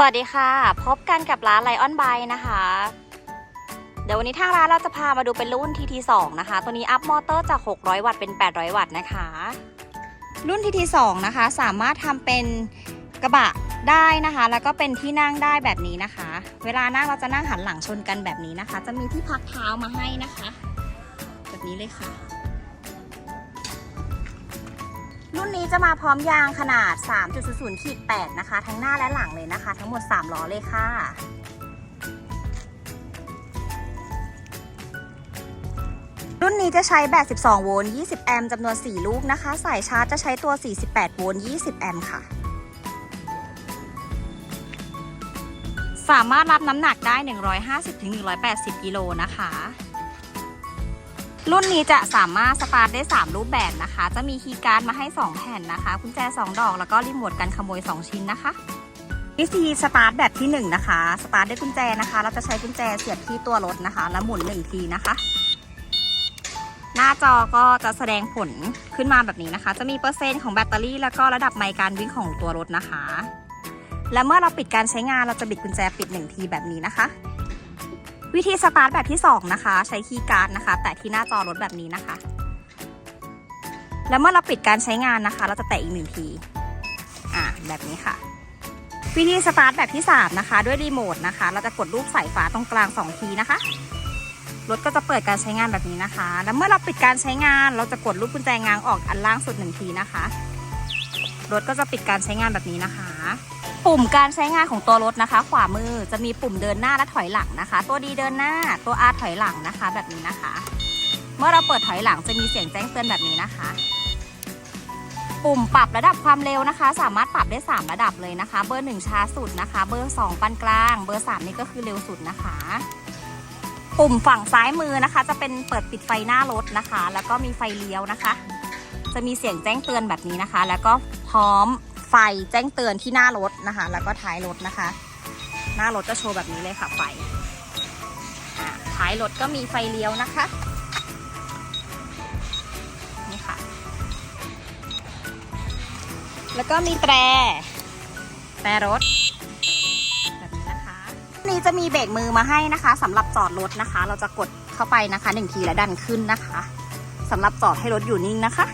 สวัสดีค่ะ พบกันกับร้านไลออนไบนะคะ เดี๋ยววันนี้ทางร้านเราจะพามาดูเป็นรุ่น TT2 นะคะ ตัวนี้อัพมอเตอร์จาก 600 วัตต์เป็น 800 วัตต์นะคะ รุ่น TT2 นะคะ สามารถทำเป็นกระบะได้นะคะ แล้วก็เป็นที่นั่งได้แบบนี้นะคะ เวลานั่งเราจะนั่งหันหลังชนกันแบบนี้นะคะ จะมีที่พักเท้ามาให้นะคะ แบบนี้เลยค่ะ รุ่นนี้จะมาพร้อมยางขนาด 3.00ขีด8นะคะ ทั้งหน้าและหลังเลยนะคะ ทั้งหมด 3 ล้อเลยค่ะ รุ่นนี้จะใช้แบต 12 โวลต์ 20 แอมป์จำนวน 4 ลูกนะคะ สายชาร์จจะใช้ตัว 48 โวลต์ 20 แอมป์ค่ะ สามารถรับน้ำหนักได้ 150-180 กิโลนะคะ รุ่นนี้จะสามารถสตาร์ทได้ 3 รูปแบบนะคะ จะมีคีย์การ์ดมาให้ 2 แผ่นนะคะกุญแจ 2 ดอกแล้วก็รีโมทกันขโมย 2 ชิ้นนะคะ วิธีสตาร์ทแบบที่ 1 นะคะ สตาร์ทด้วยกุญแจนะคะ เราจะใช้กุญแจเสียบที่ตัวรถนะคะ แล้วหมุน 1 ทีนะคะ หน้าจอก็จะแสดงผลขึ้นมาแบบนี้นะคะ จะมีเปอร์เซ็นต์ของแบตเตอรี่ แล้วก็ระดับไมล์การวิ่งของตัวรถนะคะ และเมื่อเราปิดการใช้งานเราจะบิดกุญแจปิด 1 ทีแบบนี้นะคะ วิธีสตาร์ทแบบที่ 2 นะคะ ใช้คีย์การ์ดนะคะ แตะที่หน้าจอรถแบบนี้นะคะ แล้วเมื่อเราปิดการใช้งานนะคะ เราจะแตะอีกหนึ่งทีอ่าแบบนี้ค่ะ วิธีสตาร์ทแบบที่ 3 นะคะ ด้วยรีโมทนะคะ เราจะกดรูปสายฟ้าตรงกลาง 2 ทีนะคะรถก็จะเปิดการใช้งานแบบนี้นะคะ แล้วเมื่อเราปิดการใช้งานเราจะกดรูปกุญแจง้างออกอันล่างสุดหนึ่งทีนะคะ รถก็จะปิดการใช้งานแบบนี้นะคะ ปุ่มการใช้งานของตัวรถนะคะ ขวามือจะมีปุ่มเดินหน้าและถอยหลังนะคะ ตัวดีเดินหน้าตัว R ถอยหลังนะคะ แบบนี้นะคะ เมื่อเราเปิดถอยหลังจะมีเสียงแจ้งเตือนแบบนี้นะคะ ปุ่มปรับระดับความเร็วนะคะ สามารถปรับได้ 3 ระดับเลยนะคะ เบอร์ 1 ช้าสุดนะคะ เบอร์ 2ปานกลาง เบอร์ 3 นี่ก็คือเร็วสุดนะคะ ปุ่มฝั่งซ้ายมือนะคะ จะเป็นเปิดปิดไฟหน้ารถนะคะ แล้วก็มีไฟเลี้ยวนะคะ จะมีเสียงแจ้งเตือนแบบนี้นะคะ แล้วก็พร้อม ไฟแจ้งเตือนที่หน้ารถนะคะ แล้วก็ท้ายรถนะคะ หน้ารถจะโชว์แบบนี้เลยค่ะไฟท้ายรถก็มีไฟเลี้ยวนะคะนี่ค่ะ แล้วก็มีแตรแตรรถแบบนี้นะคะ นี่จะมีเบรกมือมาให้นะคะสำหรับจอดรถนะคะ เราจะกดเข้าไปนะคะหนึ่งทีแล้วดันขึ้นนะคะสำหรับจอดให้รถอยู่นิ่งนะคะ